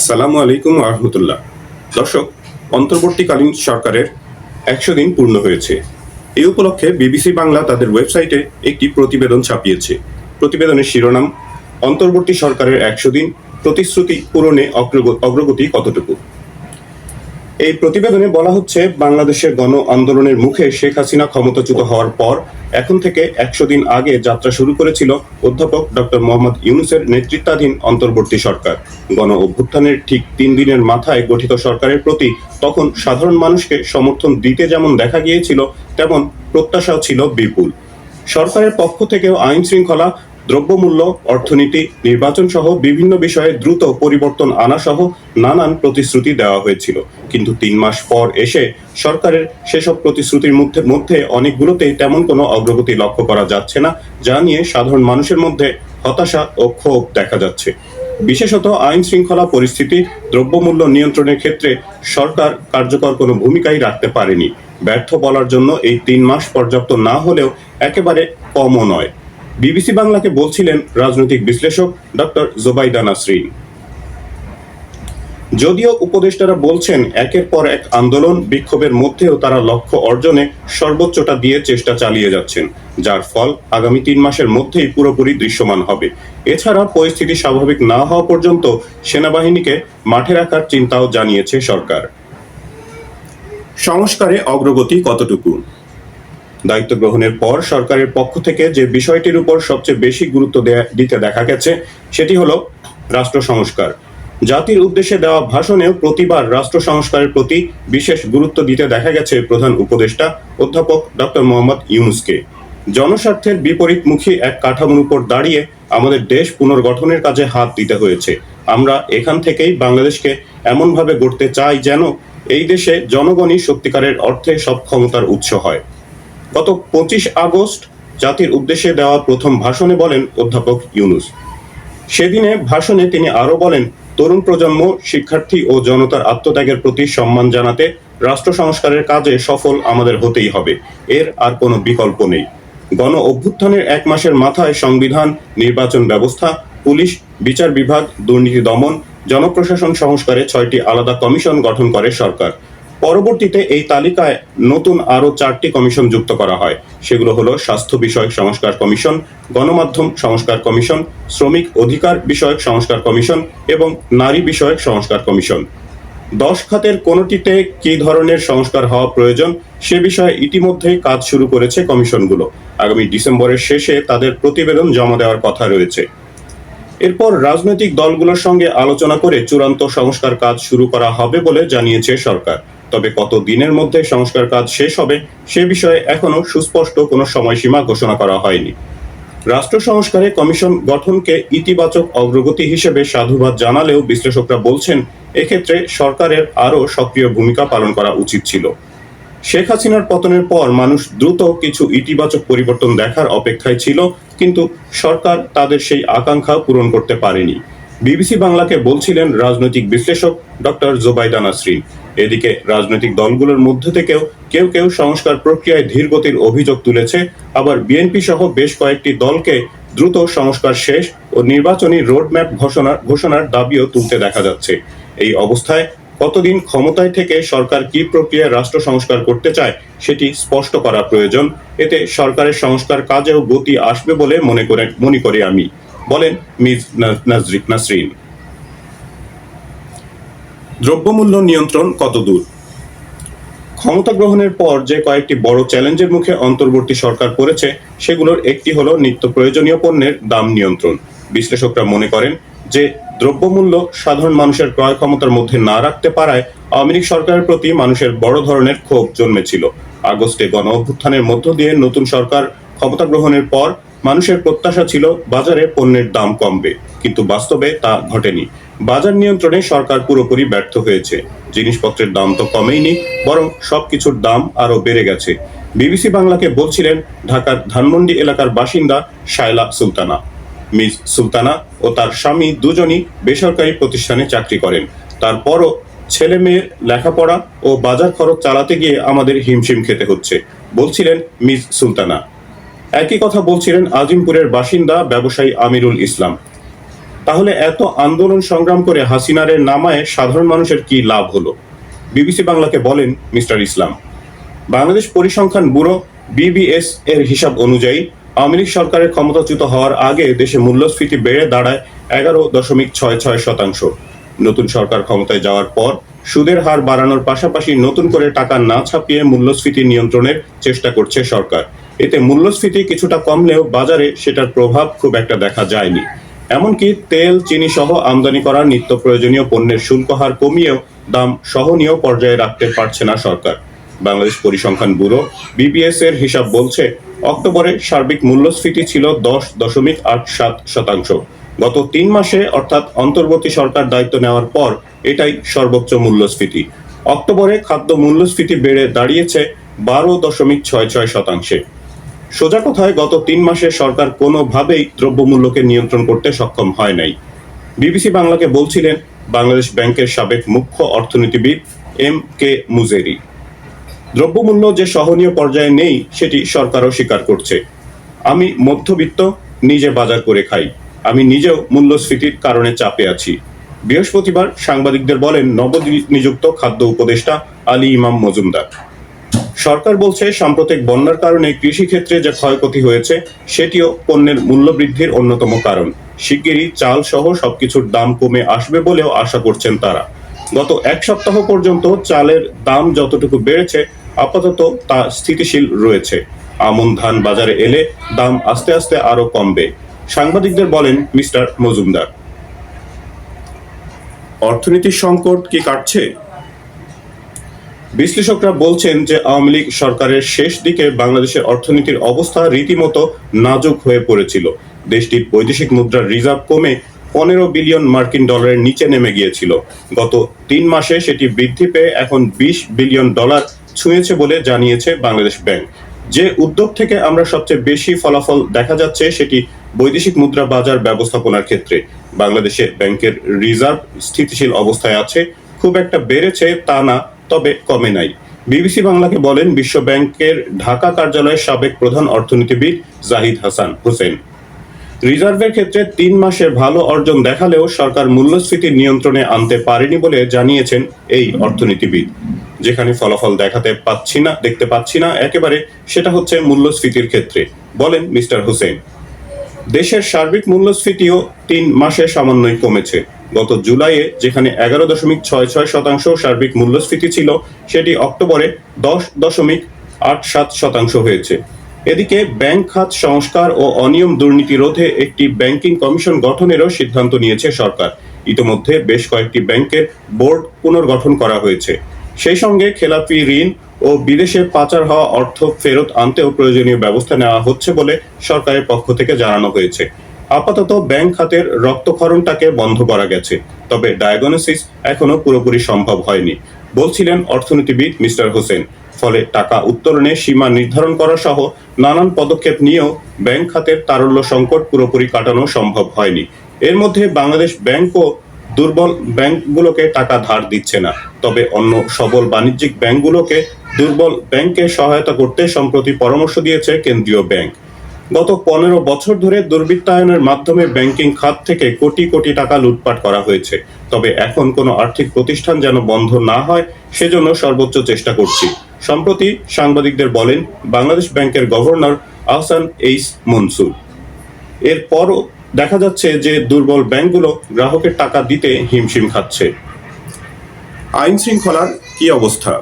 আসসালামু আলাইকুম আহমতুল্লাহ দর্শক, অন্তর্বর্তীকালীন সরকারের একশো দিন পূর্ণ হয়েছে। এই উপলক্ষে বিবিসি বাংলা তাদের ওয়েবসাইটে একটি প্রতিবেদন ছাপিয়েছে। প্রতিবেদনের শিরোনাম, অন্তর্বর্তী সরকারের একশো দিন প্রতিশ্রুতি পূরণে অগ্রগ- অগ্রগতি কতটুকু? এই প্রতিবেদনে বলা হচ্ছে, বাংলাদেশের গণ আন্দোলনের মুখে শেখ হাসিনা ক্ষমতাচ্যুত হওয়ার পর এখন থেকে একশো দিন আগে যাত্রা শুরু করেছিল অধ্যাপক ডক্টর মোহাম্মদ ইউনুসের নেতৃত্বাধীন অন্তর্বর্তী সরকার। গণ অভ্যুত্থানের ঠিক তিন দিনের মাথায় গঠিত সরকারের প্রতি তখন সাধারণ মানুষকে সমর্থন দিতে যেমন দেখা গিয়েছিল, তেমন প্রত্যাশাও ছিল বিপুল। সরকারের পক্ষ থেকেও আইন শৃঙ্খলা দ্রব্যমূল্য, অর্থনীতি নির্বাচন সহ বিভিন্ন বিষয়ে দ্রুত পরিবর্তন আনা সহ নানান প্রতিশ্রুতি দেওয়া হয়েছিল। কিন্তু তিন মাস পর এসে সরকারের সেসব প্রতিশ্রুতির মধ্যে মধ্যে অনেকগুলোতেই তেমন কোনো অগ্রগতি লক্ষ্য করা যাচ্ছে না, যা নিয়ে সাধারণ মানুষের মধ্যে হতাশা ও ক্ষোভ দেখা যাচ্ছে। বিশেষত আইন শৃঙ্খলা পরিস্থিতি, দ্রব্যমূল্য নিয়ন্ত্রণের ক্ষেত্রে সরকার কার্যকর কোনো ভূমিকাই রাখতে পারেনি। ব্যর্থ বলার জন্য এই তিন মাস পর্যাপ্ত না হলেও একেবারে কমও নয়। বিবিসি বাংলাকে বলছিলেন রাজনৈতিক বিশ্লেষক ডক্টর জোবাইদা নাসরিন। যদিও উপদেষ্টারা বলছেন একের পর এক আন্দোলন বিক্ষোভের মধ্যেও তারা লক্ষ্য অর্জনে সর্বোচ্চটা দিয়ে চেষ্টা চালিয়ে যাচ্ছেন, যার ফল আগামী তিন মাসের মধ্যেই পুরোপুরি দৃশ্যমান হবে। এছাড়া পরিস্থিতি স্বাভাবিক না হওয়া পর্যন্ত সেনাবাহিনীকে মাঠে রাখার চিন্তাও জানিয়েছে সরকার। সংস্কারে অগ্রগতি কতটুকু? দায়িত্ব গ্রহণের পর সরকারের পক্ষ থেকে যে বিষয়টির উপর সবচেয়ে বেশি গুরুত্ব দিতে দেখা গেছে, সেটি হলো রাষ্ট্র সংস্কার। জাতির উদ্দেশ্যে দেওয়া ভাষণেও প্রতিবার রাষ্ট্র সংস্কারের প্রতি বিশেষ গুরুত্ব দিতে দেখা গেছে প্রধান উপদেষ্টা অধ্যাপক ডক্টর মোহাম্মদ ইউনুসকে। জনস্বার্থের বিপরীতমুখী এক কাঠামোর উপর দাঁড়িয়ে আমাদের দেশ পুনর্গঠনের কাজে হাত দিতে হয়েছে। আমরা এখান থেকেই বাংলাদেশকে এমনভাবে গড়তে চাই যেন এই দেশে জনগণই সত্যিকারের অর্থে সব ক্ষমতার উৎস হয়। গত পঁচিশ আগস্ট জাতির উদ্দেশ্যে দেওয়া প্রথম ভাষণে বলেন অধ্যাপক ইউনুস। সেদিনে ভাষণে তিনি আরও বলেন, তরুণ প্রজন্ম, শিক্ষার্থী ও জনতার আত্মত্যাগের প্রতি সম্মান জানাতে রাষ্ট্র সংস্কারের কাজে সফল আমাদের হতেই হবে। এর আর কোনো বিকল্প নেই। গণ অভ্যুত্থানের এক মাসের মাথায় সংবিধান, নির্বাচন ব্যবস্থা, পুলিশ, বিচার বিভাগ, দুর্নীতি দমন, জনপ্রশাসন সংস্কারে ছয়টি আলাদা কমিশন গঠন করে সরকার। পরবর্তীতে এই তালিকায় নতুন আরও চারটি কমিশন যুক্ত করা হয়। সেগুলো হলো স্বাস্থ্য বিষয়ক সংস্কার কমিশন, গণমাধ্যম সংস্কার কমিশন, শ্রমিক অধিকার বিষয়ক সংস্কার কমিশন এবং নারী বিষয়ক সংস্কার কমিশন। দশ খাতের কোনটিতে কী ধরনের সংস্কার হওয়া প্রয়োজন সে বিষয়ে ইতিমধ্যেই কাজ শুরু করেছে কমিশনগুলো। আগামী ডিসেম্বরের শেষে তাদের প্রতিবেদন জমা দেওয়ার কথা রয়েছে। এরপর রাজনৈতিক দলগুলোর সঙ্গে আলোচনা করে চূড়ান্ত সংস্কার কাজ শুরু করা হবে বলে জানিয়েছে সরকার। তবে কত দিনের মধ্যে সংস্কার কাজ শেষ হবে সে বিষয়ে এখনও সুস্পষ্ট কোনো সময়সীমা ঘোষণা করা হয়নি। রাষ্ট্র সংস্কারে কমিশন গঠনকে ইতিবাচক অগ্রগতি হিসেবে সাধুবাদ জানালেও বিশ্লেষকরা বলছেন, এক্ষেত্রে সরকারের আরও সক্রিয় ভূমিকা পালন করা উচিত ছিল। শেখ হাসিনার পতনের পর মানুষ দ্রুত কিছু ইতিবাচক পরিবর্তন দেখার অপেক্ষায় ছিল, কিন্তু সরকার তাদের সেই আকাঙ্ক্ষা পূরণ করতে পারেনি। বিবিসি বাংলাকে বলছিলেন রাজনৈতিক বিশ্লেষক ডক্টর জোবাইদা নাসরিন। এদিকে রাজনৈতিক দলগুলোর মধ্যে থেকেও কেউ কেউ সংস্কার প্রক্রিয়ায় ধীরগতির অভিযোগ তুলেছে। আবার বিএনপি সহ বেশ কয়েকটি দলকে দ্রুত সংস্কার শেষ ও নির্বাচনী রোডম্যাপ ঘোষণা ঘোষণার দাবিও তুলতে দেখা যাচ্ছে। এই অবস্থায় কতদিন ক্ষমতায় থেকে সরকার কি প্রক্রিয়ায় রাষ্ট্র সংস্কার করতে চায় সেটি স্পষ্ট করা প্রয়োজন। এতে সরকারের সংস্কার কাজেও গতি আসবে বলে মনে করে মনে করি আমি, বলেন মিস নাজরিক নাসরিন। দ্রব্যমূল্য নিয়ন্ত্রণ কত দূর? ক্ষমতা গ্রহণের পর যে কয়েকটি বড় চ্যালেঞ্জের মুখে অন্তর্বর্তী সরকার পড়েছে, সেগুলোর একটি হলো নিত্য প্রয়োজনীয় পণ্যের দাম নিয়ন্ত্রণ। বিশ্লেষকরা মনে করেন যে দ্রব্যমূল্য সাধারণ মানুষের ক্রয় ক্ষমতার মধ্যে না রাখতে পারায় আওয়ামী লীগ সরকারের প্রতি মানুষের বড় ধরনের ক্ষোভ জন্মেছিল। আগস্টে গণ অভ্যুত্থানের মধ্য দিয়ে নতুন সরকার ক্ষমতা গ্রহণের পর মানুষের প্রত্যাশা ছিল বাজারে পণ্যের দাম কমবে, কিন্তু বাস্তবে তা ঘটেনি। বাজার নিয়ন্ত্রণে সরকার পুরোপুরি ব্যর্থ হয়েছে। জিনিসপত্রের দাম তো কমেইনি, বরং সবকিছুর দাম আরও বেড়ে গেছে। বিবিসি বাংলাকে বলছিলেন, ঢাকার ধানমন্ডি এলাকার বাসিন্দা শায়লা সুলতানা। মিস সুলতানা ও তার স্বামী দুজনই বেসরকারি প্রতিষ্ঠানে চাকরি করেন। তারপরও ছেলে মেয়ের লেখাপড়া ও বাজার খরচ চালাতে গিয়ে আমাদের হিমশিম খেতে হচ্ছে, বলছিলেন মিস সুলতানা। একই কথা বলছিলেন আজিমপুরের বাসিন্দা ব্যবসায়ী আমিরুল ইসলাম। তাহলে এত আন্দোলন সংগ্রাম করে হাসিনারে নামায় সাধারণ মানুষের কি লাভ হলো? বিবিসি বাংলাকে বলেন মিস্টার ইসলাম। বাংলাদেশ পরিসংখ্যান ব্যুরো বিবিএস এর হিসাব অনুযায়ী, আওয়ামী লীগ সরকারের ক্ষমতাচ্যুত হওয়ার আগে দেশে মূল্যস্ফীতি বেড়ে দাঁড়ায় এগারো দশমিক ছয় ছয় শতাংশ। নতুন সরকার ক্ষমতায় যাওয়ার পর সুদের হার বাড়ানোর পাশাপাশি নতুন করে টাকা না ছাপিয়ে মূল্যস্ফীতি নিয়ন্ত্রণের চেষ্টা করছে সরকার। এতে মূল্যস্ফীতি কিছুটা কমলেও বাজারে সেটার প্রভাব খুব একটা দেখা যায়নি। এমনকি তেল চিনি সহ আমদানি করা নিত্য প্রয়োজনীয় পণ্যের শুল্ক হার কমিয়েও দাম সহনীয় পর্যায়ে রাখতে পারছে না সরকার। বাংলাদেশ পরিসংখ্যান ব্যুরো বিবিএস এর হিসাব বলছে, অক্টোবরে সার্বিক মূল্যস্ফীতি ছিল দশ দশমিক আট সাত শতাংশ। গত তিন মাসে অর্থাৎ অন্তর্বর্তী সরকার দায়িত্ব নেওয়ার পর এটাই সর্বোচ্চ মূল্যস্ফীতি। অক্টোবরে খাদ্য মূল্যস্ফীতি বেড়ে দাঁড়িয়েছে বারো দশমিক ছয় ছয় শতাংশে। সোজা কথায় গত তিন মাসে সরকার কোনোভাবেই দ্রব্যমূল্যকে নিয়ন্ত্রণ করতে সক্ষম হয় নাই। বিবিসি বাংলাকে বলছিলেন, বাংলাদেশ ব্যাংকের সাবেক মুখ্য অর্থনীতিবিদ এম কে মুজেরি। দ্রব্যমূল্য যে সহনীয় পর্যায়ে নেই, সেটি সরকারও স্বীকার করছে। আমি মধ্যবিত্ত, নিজে বাজার করে খাই। আমি নিজেও মূল্যস্ফীতির কারণে চাপে আছি। বৃহস্পতিবার সাংবাদিকদের বলেন, নবনিযুক্ত খাদ্য উপদেষ্টা আলী ইমাম মজুমদার। সরকার বলছে, সাম্প্রতিক বন্যার কারণে কৃষিক্ষেত্রে যে ক্ষয়ক্ষতি হয়েছে, সেটিও পণ্যের মূল্য বৃদ্ধির অন্যতম কারণ। শিগগিরই চাল সহ সবকিছুর দাম কমে আসবে বলেও আশা করছেন তারা। গত এক সপ্তাহ পর্যন্ত চালের দাম যতটুকু বেড়েছে, আপাতত তা স্থিতিশীল রয়েছে। আমন ধান বাজারে এলে দাম আস্তে আস্তে আরও কমবে। সাংবাদিকদের বলেন মিস্টার মজুমদার। অর্থনীতির সংকট কি কাটছে? বিশ্লেষকরা বলছেন যে আওয়ামী লীগ সরকারের শেষ দিকে বাংলাদেশের অর্থনীতির অবস্থা রীতিমতো নাজুক হয়ে পড়েছিল। দেশটির বৈদেশিক মুদ্রার রিজার্ভ কমে পনেরো বিলিয়ন মার্কিন ডলারের নিচে নেমে গিয়েছিল। গত তিন মাসে সেটি বৃদ্ধি পেয়ে এখন বিশ বিলিয়ন ডলার ছুঁয়েছে বলে জানিয়েছে বাংলাদেশ ব্যাংক। যে উদ্যোগ থেকে আমরা সবচেয়ে বেশি ফলাফল দেখা যাচ্ছে সেটি বৈদেশিক মুদ্রা বাজার ব্যবস্থাপনার ক্ষেত্রে। বাংলাদেশে ব্যাংকের রিজার্ভ স্থিতিশীল অবস্থায় আছে, খুব একটা বেড়েছে তা না। তবে কমে নাই। বিবিসি বাংলাকে বলেন, বিশ্ব ব্যাংকের ঢাকা কার্যালয়ের সাবেক প্রধান অর্থনীতিবিদ জাহিদ হাসান হোসেন। রিজার্ভের ক্ষেত্রে তিন মাসে ভালো অর্জন দেখালেও সরকার মূল্যস্ফীতি নিয়ন্ত্রণে আনতে পারেনি বলে জানিয়েছেন এই অর্থনীতিবিদ। যেখানে ফলাফল দেখাতে পাচ্ছি না, দেখতে পাচ্ছি না, একেবারে সেটা হচ্ছে মূল্যস্ফীতির ক্ষেত্রে, বলেন মিস্টার হোসেন। দেশের সার্বিক মূল্যস্ফীতিও তিন মাসে সামান্যই কমেছে। গত জুলাইয়ে যেখানে এগারো দশমিক ছয় ছয় শতাংশ সার্বিক মূল্যস্ফীতি ছিল, সেটি অক্টোবরে দশ দশমিক আট সাত শতাংশ হয়েছে। এদিকে ব্যাংক খাত সংস্কার ও অনিয়ম দুর্নীতি রোধে একটি ব্যাংকিং কমিশন গঠনেরও সিদ্ধান্ত নিয়েছে সরকার। ইতোমধ্যে বেশ কয়েকটি ব্যাংকের বোর্ড পুনর্গঠন করা হয়েছে। সেই সঙ্গে খেলাপি ঋণ ও বিদেশে পাচার হওয়া অর্থ ফেরত আনতেও প্রয়োজনীয় ব্যবস্থা নেওয়া হচ্ছে বলে সরকারের পক্ষ থেকে জানানো হয়েছে। আপাতত ব্যাংক খাতের রক্তক্ষরণটাকে বন্ধ করা গেছে, তবে ডায়াগনোসিস এখনও পুরোপুরি সম্ভব হয়নি, বলছিলেন অর্থনীতিবিদ মিস্টার হোসেন। ফলে টাকা উত্তোলনে সীমা নির্ধারণ করা সহ নানান পদক্ষেপ নিয়েও ব্যাংক খাতের তারল্য সংকট পুরোপুরি কাটানো সম্ভব হয়নি। এর মধ্যে বাংলাদেশ ব্যাংকও দুর্বল ব্যাংকগুলোকে টাকা ধার দিচ্ছে না, তবে অন্য সবল বাণিজ্যিক ব্যাংকগুলোকে দুর্বল ব্যাংকে সহায়তা করতে সম্প্রতি পরামর্শ দিয়েছে কেন্দ্রীয় ব্যাংক। গত পনেরো বছর ধরে দুর্বৃত্তায়নের মাধ্যমে ব্যাংকিং খাত থেকে কোটি কোটি টাকা লুটপাট করা হয়েছে। তবে এখন কোনো আর্থিক প্রতিষ্ঠান যেন বন্ধ না হয়, সেজন্য সর্বোচ্চ চেষ্টা করছি। সম্প্রতি সাংবাদিকদের বলেন, বাংলাদেশ ব্যাংকের গভর্নর আহসান এইস মনসুর। এরপরও দেখা যাচ্ছে যে দুর্বল ব্যাংকগুলো গ্রাহকের টাকা দিতে হিমশিম খাচ্ছে। আইন শৃঙ্খলার কি অবস্থা?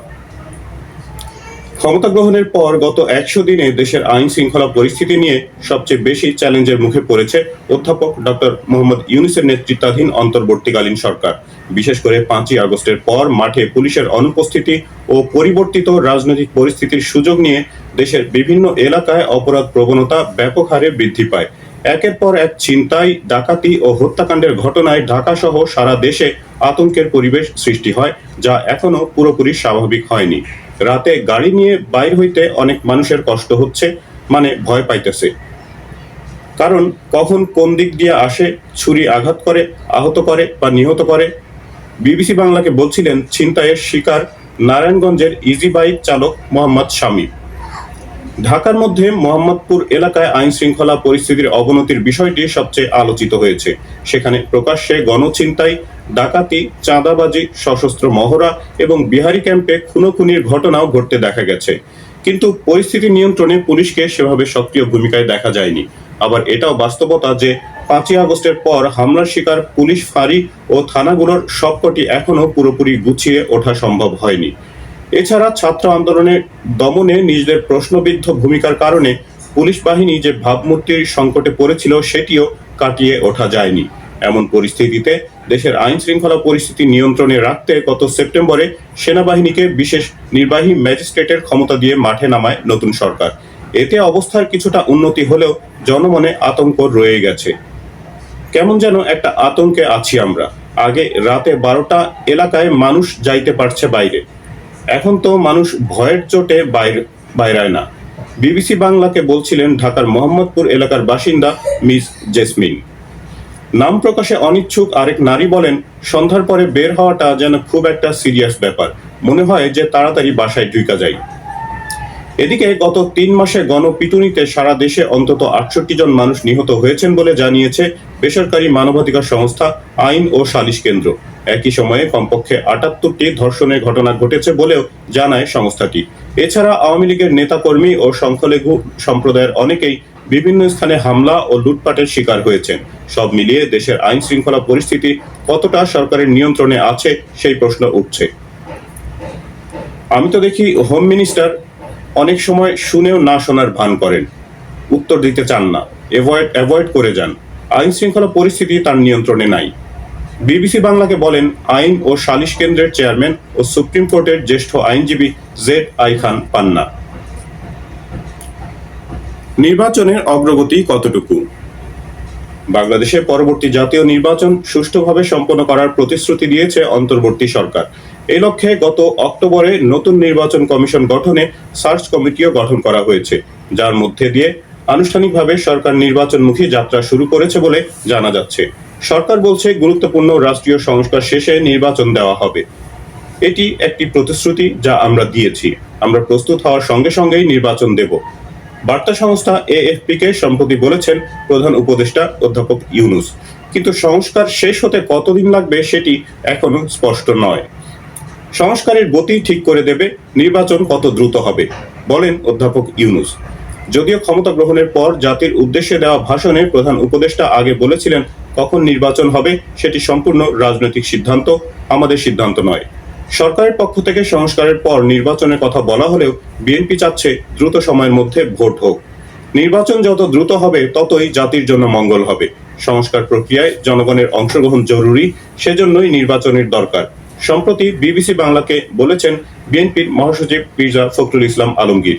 ক্ষমতা গ্রহণের পর গত একশো দিনে দেশের আইন শৃঙ্খলা পরিস্থিতি নিয়ে সবচেয়ে বেশি চ্যালেঞ্জের মুখে পড়েছে অধ্যাপক ডক্টর মোহাম্মদ ইউনুসের নেতৃত্বাধীন অন্তর্বর্তীকালীন সরকার। বিশেষ করে পাঁচই আগস্টের পর মাঠে পুলিশের অনুপস্থিতি ও পরিবর্তিত রাজনৈতিক পরিস্থিতির সুযোগ নিয়ে দেশের বিভিন্ন এলাকায় অপরাধ প্রবণতা ব্যাপক হারে বৃদ্ধি পায়। একের পর এক ছিনতাই, ডাকাতি ও হত্যাকাণ্ডের ঘটনায় ঢাকা সহ সারা দেশে আতঙ্কের পরিবেশ সৃষ্টি হয়, যা এখনও পুরোপুরি স্বাভাবিক হয়নি। রাতে গাড়ি নিয়ে বাইর হইতে অনেক মানুষের কষ্ট হচ্ছে মানে ভয় পাইতেছে। কারণ কখন কোন দিক দিয়ে আসে, ছুরি আঘাত করে, আহত করে বা নিহত করে? বিবিসি বাংলাকে বলছিলেন, ছিনতাইয়ের শিকার নারায়ণগঞ্জের ইজি বাইক চালক মোহাম্মদ শামী ঢাকার মধ্যে মোহাম্মদপুর এলাকায় আইন শৃঙ্খলা পরিস্থিতির অবনতির বিষয়টি সবচেয়ে আলোচিত হয়েছে। সেখানে প্রকাশ্যে গণছিনতাই ডাকাতি, চাঁদাবাজি, সশস্ত্র মহড়া এবং বিহারি ক্যাম্পে খুনোখুনির ঘটনাও ঘটতে দেখা গেছে। কিন্তু পরিস্থিতি নিয়ন্ত্রণে পুলিশকে সেভাবে সক্রিয় ভূমিকায় দেখা যায়নি। আবার এটাও বাস্তবতা যে পাঁচই আগস্টের পর হামলার শিকার পুলিশ ফাঁড়ি ও থানাগুলোর সবকটি এখনও পুরোপুরি গুছিয়ে ওঠা সম্ভব হয়নি। এছাড়া ছাত্র আন্দোলনের দমনে নিজেদের প্রশ্নবিদ্ধ ভূমিকার কারণে পুলিশ বাহিনী যে ভাবমূর্তির সংকটে পড়েছিল সেটিও কাটিয়ে ওঠা যায়নি। এমন পরিস্থিতিতে দেশের আইন শৃঙ্খলা পরিস্থিতি নিয়ন্ত্রণে রাখতে গত সেপ্টেম্বরে সেনাবাহিনীকে বিশেষ নির্বাহী ম্যাজিস্ট্রেটের ক্ষমতা দিয়ে মাঠে নামায় নতুন সরকার। এতে অবস্থার কিছুটা উন্নতি হলেও জনমনে আতঙ্ক রয়ে গেছে। কেমন যেন একটা আতঙ্কে আছি আমরা। আগে রাতে বারোটা এলাকায় মানুষ যাইতে পারছে বাইরে। এখন তো মানুষ ভয়ের চোটে বাইরে বাইরায় না। বিবিসি বাংলাকে বলছিলেন ঢাকার মোহাম্মদপুর এলাকার বাসিন্দা মিস জেসমিন। নাম প্রকাশে অনিচ্ছুক আরেক নারী বলেন, সন্ধ্যার পরে বের হওয়াটা যেন খুব একটা সিরিয়াস ব্যাপার। মনে হয় যে তাড়াতাড়ি বাসায় ঢুকা যায়। এদিকে গত তিন মাসে গণপিটুনিতে সারা দেশে অন্তত আটষট্টি জন মানুষ নিহত হয়েছেন বলে জানিয়েছে বেসরকারি মানবাধিকার সংস্থা, আইন ও সালিশ কেন্দ্র। একই সময়ে কমপক্ষে আটাত্তরটি ধর্ষণের ঘটনা ঘটেছে বলেও জানায় সংস্থাটি। এছাড়া আওয়ামী লীগের নেতাকর্মী ও সংখ্যালঘু সম্প্রদায়ের অনেকেই বিভিন্ন স্থানে হামলা ও লুটপাটের শিকার হয়েছেন। সব মিলিয়ে দেশের আইন শৃঙ্খলা পরিস্থিতি কতটা সরকারের নিয়ন্ত্রণে আছে সেই প্রশ্ন উঠছে। আমি তো দেখি হোম মিনিস্টার অনেক সময় শুনেও না শোনার ভান করেন। উত্তর দিতে চান না। অ্যাভয়েড অ্যাভয়েড করে যান। আইন শৃঙ্খলা পরিস্থিতি তার নিয়ন্ত্রণে নাই। বিবিসি বাংলাকে বলেন, আইন ও সালিশ কেন্দ্রের চেয়ারম্যান ও সুপ্রিম কোর্টের জ্যেষ্ঠ আইনজীবী জেড আই খান পান্না। নির্বাচনের অগ্রগতি কতটুকু? বাংলাদেশে পরবর্তী জাতীয় নির্বাচন সুষ্ঠুভাবে সম্পন্ন করার প্রতিশ্রুতি দিয়েছে অন্তর্বর্তী সরকার। এই লক্ষ্যে গত অক্টোবরে নতুন নির্বাচন কমিশন গঠনে সার্চ কমিটিও গঠন করা হয়েছে, যার মধ্যে দিয়ে আনুষ্ঠানিকভাবে সরকার নির্বাচনমুখী যাত্রা শুরু করেছে বলে জানা যাচ্ছে। সরকার বলছে গুরুত্বপূর্ণ রাষ্ট্রীয় সংস্কার শেষে নির্বাচন দেওয়া হবে। এটি একটি প্রতিশ্রুতি যা আমরা দিয়েছি। আমরা প্রস্তুত হওয়ার সঙ্গে সঙ্গেই নির্বাচন দেব। বার্তা সংস্থা এএফপি কে সম্প্রতি বলেছেন প্রধান উপদেষ্টা অধ্যাপক ইউনুস। কিন্তু সংস্কার শেষ হতে কতদিন লাগবে সেটি এখনও স্পষ্ট নয়। সংস্কারের গতি ঠিক করে দেবে, নির্বাচন কত দ্রুত হবে, বলেন অধ্যাপক ইউনুস। যদিও ক্ষমতা গ্রহণের পর জাতির উদ্দেশ্যে দেওয়া ভাষণে প্রধান উপদেষ্টা আগে বলেছিলেন কখন নির্বাচন হবে, সেটি সম্পূর্ণ রাজনৈতিক সিদ্ধান্ত, আমাদের সিদ্ধান্ত নয়। সরকারের পক্ষ থেকে সংস্কারের পর নির্বাচনের কথা বলা হলেও বিএনপি চাচ্ছে দ্রুত সময়ের মধ্যে ভোট হোক। নির্বাচন যত দ্রুত হবে, ততই জাতির জন্য মঙ্গল হবে। সংস্কার প্রক্রিয়ায় জনগণের অংশগ্রহণ জরুরি, সেজন্যই নির্বাচনের দরকার। সম্প্রতি বিবিসি বাংলাকে বলেছেন বিএনপির মহাসচিব মির্জা ফখরুল ইসলাম আলমগীর।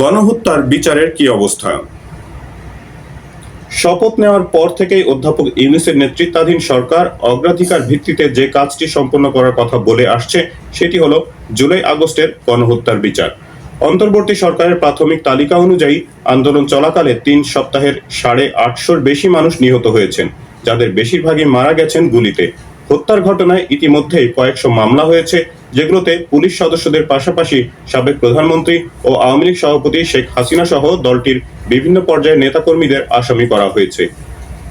গণহত্যার বিচারের কি অবস্থা? শপথ নেওয়ার পর থেকেই অধ্যাপক ইউনিসের নেতৃত্বাধীন সরকার অগ্রাধিকার ভিত্তিতে যে কাজটি সম্পন্ন করার কথা বলে আসছে, সেটি হলো জুলাই আগস্টের গণহত্যার বিচার। অন্তর্বর্তী সরকারের প্রাথমিক তালিকা অনুযায়ী আন্দোলন চলাকালে তিন সপ্তাহের সাড়ে আটশোর বেশি মানুষ নিহত হয়েছেন। যাদের বেশিরভাগই মারা গেছেন গুলিতে। হত্যার ঘটনায় ইতিমধ্যেই কয়েকশো মামলা হয়েছে, যেগুলোতে পুলিশ সদস্যদের পাশাপাশি সাবেক প্রধানমন্ত্রী ও আওয়ামী লীগ সভাপতি শেখ হাসিনা সহ দলটির বিভিন্ন পর্যায়ের নেতাকর্মীদের আসামি করা হয়েছে।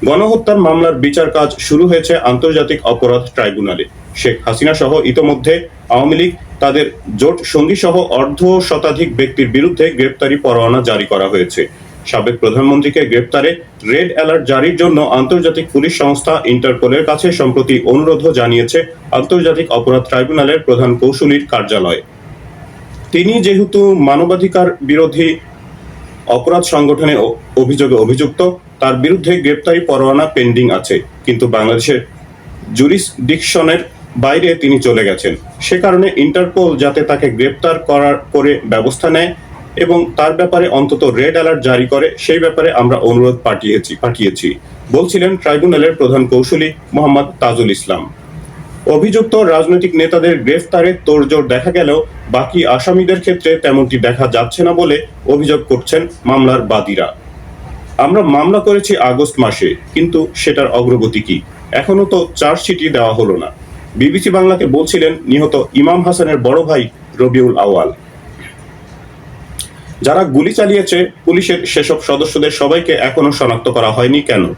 গণহত্যার মামলার বিচার কাজ শুরু হয়েছে আন্তর্জাতিক অপরাধ ট্রাইব্যুনালে। শেখ হাসিনা সহ ইতোমধ্যে আওয়ামী লীগ তাদের জোট সঙ্গী সহ অর্ধ শতাধিক ব্যক্তির বিরুদ্ধে গ্রেপ্তারি পরোয়ানা জারি করা হয়েছে। সাবেক প্রধানমন্ত্রীকে গ্রেপ্তারে রেড অ্যালার্ট জারির জন্য আন্তর্জাতিক পুলিশ সংস্থা ইন্টারপোলের কাছে সম্প্রতি অনুরোধও জানিয়েছে আন্তর্জাতিক অপরাধ ট্রাইব্যুনালের প্রধান কৌশলীর কার্যালয়। তিনি যেহেতু মানবাধিকার বিরোধী অপরাধ সংগঠনে অভিযোগে অভিযুক্ত, তার বিরুদ্ধে গ্রেপ্তারি পরোয়ানা পেন্ডিং আছে, কিন্তু বাংলাদেশের জুরিসডিকশনের বাইরে তিনি চলে গেছেন। সে কারণে ইন্টারপোল যাতে তাকে গ্রেপ্তার করার করে ব্যবস্থা নেয় এবং তার ব্যাপারে অন্তত রেড অ্যালার্ট জারি করে, সেই ব্যাপারে আমরা অনুরোধ পাঠিয়েছি পাঠিয়েছি। বলছিলেন ট্রাইব্যুনালের প্রধান কৌশলী মোহাম্মদ তাজুল ইসলাম। অভিযুক্ত রাজনৈতিক নেতাদের গ্রেফতারে তোড়জোড় দেখা গেলেও বাকি আসামিদের ক্ষেত্রে তেমনটি দেখা যাচ্ছে না বলে অভিযোগ করছেন মামলার বাদীরা। আমরা মামলা করেছি আগস্ট মাসে, কিন্তু সেটার অগ্রগতি কি? এখনও তো চার্জশিটই দেওয়া হলো না। বিবিসি বাংলাকে বলছিলেন নিহত ইমাম হাসানের বড় ভাই রবিউল আওয়াল যারা গুলি চালিয়েছে পুলিশের সেসব সদস্যদের সবাইকে এখনও শনাক্ত করা হয়নি কেন?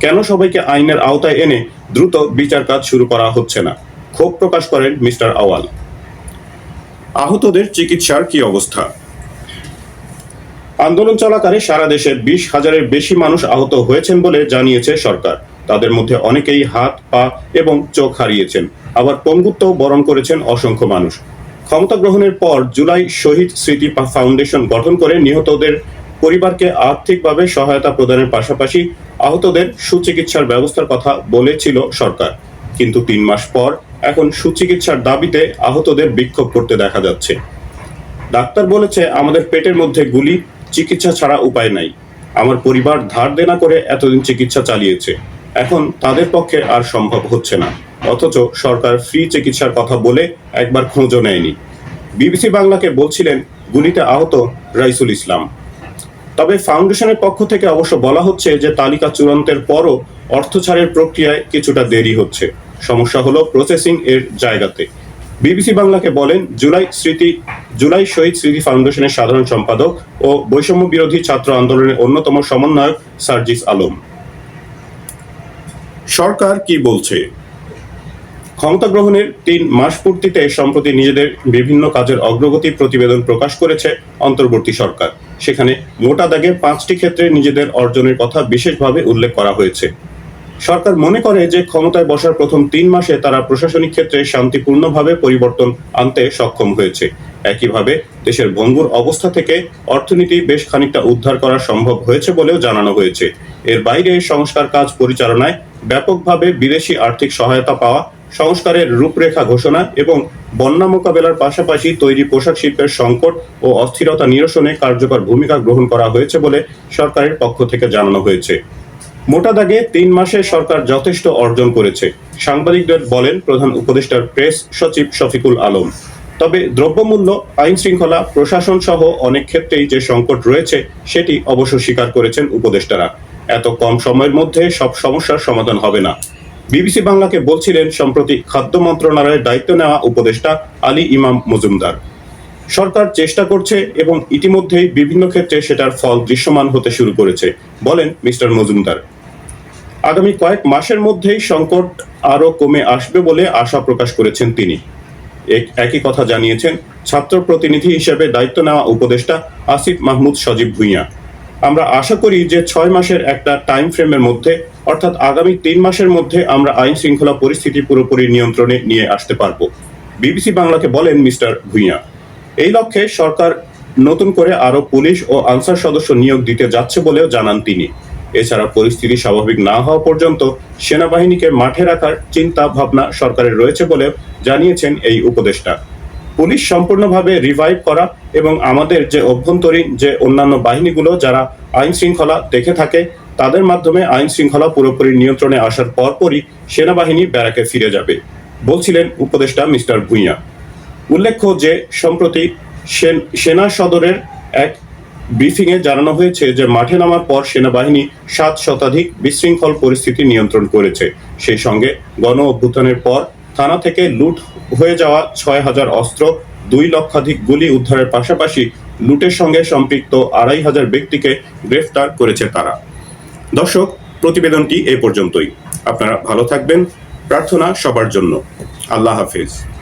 কেন সবাইকে আইনের আওতায় এনে দ্রুত বিচার কাজ শুরু করা হচ্ছে না? ক্ষোভ প্রকাশ করেন মিস্টার আওয়াল। আহতদের চিকিৎসার কি অবস্থা? আন্দোলন চলাকালে সারা দেশে বিশ হাজারের বেশি মানুষ আহত হয়েছেন বলে জানিয়েছে সরকার। তাদের মধ্যে অনেকেই হাত, পা এবং চোখ হারিয়েছেন। আবার পঙ্গুত্ব বরণ করেছেন অসংখ্য মানুষ। ক্ষমতা গ্রহণের পর জুলাই শহীদ স্মৃতি ফাউন্ডেশন গঠন করে নিহতদের পরিবারকে আর্থিকভাবে সহায়তা প্রদানের পাশাপাশি আহতদের সুচিকিৎসার ব্যবস্থার কথা বলেছিল সরকার। কিন্তু তিন মাস পর এখন সুচিকিৎসার দাবিতে আহতদের বিক্ষোভ করতে দেখা যাচ্ছে। ডাক্তার বলেছে, আমাদের পেটের মধ্যে গুলি, চিকিৎসা ছাড়া উপায় নাই। আমার পরিবার ধার দেনা করে এতদিন চিকিৎসা চালিয়েছে। এখন তাদের পক্ষে আর সম্ভব হচ্ছে না। অথচ সরকার ফ্রি চিকিৎসার কথা বলে একবার খোঁজও নেয়নি। বিবিসি বাংলাকে বলছিলেন, গুলিতে আহত রাইসুল ইসলাম। তবে ফাউন্ডেশনের পক্ষ থেকে অবশ্য বলা হচ্ছে যে তালিকা চূড়ান্তের পরও অর্থ ছাড়ের প্রক্রিয়ায় কিছুটা দেরি হচ্ছে। সমস্যা হলো প্রসেসিং এর জায়গাতে। বিবিসি বাংলাকে বলেন, জুলাই স্মৃতি, জুলাই শহীদ স্মৃতি ফাউন্ডেশনের সাধারণ সম্পাদক ও বৈষম্য বিরোধী ছাত্র আন্দোলনের অন্যতম সমন্বয়ক সার্জিস আলম। সরকার কি বলছে? ক্ষমতা গ্রহণের তিন মাস পূর্তিতে সম্প্রতি নিজেদের বিভিন্ন কাজের অগ্রগতি প্রতিবেদন প্রকাশ করেছে অন্তর্বর্তী সরকার। সেখানে মোটা দাগে পাঁচটি ক্ষেত্রে নিজেদের অর্জনের কথা বিশেষভাবে উল্লেখ করা হয়েছে। সরকার মনে করে যে ক্ষমতায় বসার প্রথম তিন মাসে তারা প্রশাসনিক ক্ষেত্রে শান্তিপূর্ণভাবে পরিবর্তন আনতে সক্ষম হয়েছে। একইভাবে দেশের ভঙ্গুর অবস্থা থেকে অর্থনীতি বেশ খানিকটা উদ্ধার করা সম্ভব হয়েছে বলেও জানানো হয়েছে। এর বাইরে সংস্কার কাজ পরিচালনায় ব্যাপকভাবে বিদেশি আর্থিক সহায়তা পাওয়া সংস্কারের রূপরেখা ঘোষণা এবং বন্যা মোকাবেলার পাশাপাশি তৈরি পোশাক শিল্পের সংকট ও অস্থিরতা নিরসনে কার্যকর ভূমিকা গ্রহণ করা হয়েছে বলে সরকারের পক্ষ থেকে জানানো হয়েছে। মোটা দাগে তিন মাসে সরকার যথেষ্ট অর্জন করেছে, সাংবাদিকদের বলেন প্রধান উপদেষ্টার প্রেস সচিব শফিকুল আলম। তবে দ্রব্যমূল্য, আইন শৃঙ্খলা, প্রশাসন সহ অনেক ক্ষেত্রেই যে সংকট রয়েছে, সেটি অবশ্য স্বীকার করেছেন উপদেষ্টারা। এত কম সময়ের মধ্যে সব সমস্যার সমাধান হবে না। বিবিসি বাংলাকে বলছিলেন, সম্প্রতি খাদ্য মন্ত্রণালয়ের দায়িত্ব নেওয়া উপদেষ্টা আলী ইমাম মজুমদার। সরকার চেষ্টা করছে এবং ইতিমধ্যেই বিভিন্ন ক্ষেত্রে সেটার ফল দৃশ্যমান হতে শুরু করেছে। বলেন মিস্টার মজুমদার। আগামী কয়েক মাসের মধ্যেই সংকট আরও কমে আসবে বলে আশা প্রকাশ করেছেন তিনি। এক- একই কথা জানিয়েছেন ছাত্র প্রতিনিধি হিসেবে দায়িত্ব নেওয়া উপদেষ্টা আসিফ মাহমুদ সজীব ভুঁইয়া। আমরা আশা করি যে ছয় মাসের একটা টাইম ফ্রেমের মধ্যে অর্থাৎ আগামী তিন মাসের মধ্যে আমরা আইন শৃঙ্খলা পরিস্থিতি পুরোপুরি নিয়ন্ত্রণে নিয়ে আসতে পারব। বিবিসি বাংলাকে বলেন মিস্টার ভুঁইয়া, এই লক্ষ্যে সরকার নতুন করে আরও পুলিশ ও আনসার সদস্য নিয়োগ দিতে যাচ্ছে বলেও জানান তিনি। এছাড়া পরিস্থিতি স্বাভাবিক না হওয়া পর্যন্ত সেনাবাহিনীকে মাঠে রাখার চিন্তা ভাবনা সরকারের রয়েছে বলে জানিয়েছেন এই উপদেষ্টা। পুলিশ সম্পূর্ণভাবে রিভাইভ করা এবং আমাদের যে অভ্যন্তরীণ যে অন্যান্য বাহিনীগুলো যারা আইন শৃঙ্খলা দেখে থাকে তাদের মাধ্যমে আইন শৃঙ্খলা পুরোপুরি নিয়ন্ত্রণে আসার পরপরই সেনাবাহিনী ব্যারাকে ফিরে যাবে, বলছিলেন উপদেষ্টা মিস্টার ভুঁইয়া। উল্লেখ্য যে, সম্প্রতি সেন- সদরের এক ব্রিফিংয়ে জানানো হয়েছে যে, মাঠে নামার পর সেনাবাহিনী সাত শতাধিক বিশৃঙ্খল পরিস্থিতি নিয়ন্ত্রণ করেছে। সেই সঙ্গে গণ অভ্যুত্থানের পর থানা থেকে লুট হয়ে যাওয়া ছয় হাজার অস্ত্র, দুই লক্ষাধিক গুলি উদ্ধারের পাশাপাশি লুটের সঙ্গে সম্পৃক্ত আড়াই হাজার ব্যক্তিকে গ্রেফতার করেছে তারা। দর্শক প্রতিবেদনটি এ পর্যন্তই। আপনারা ভালো থাকবেন। প্রার্থনা সবার জন্য। আল্লাহ হাফিজ।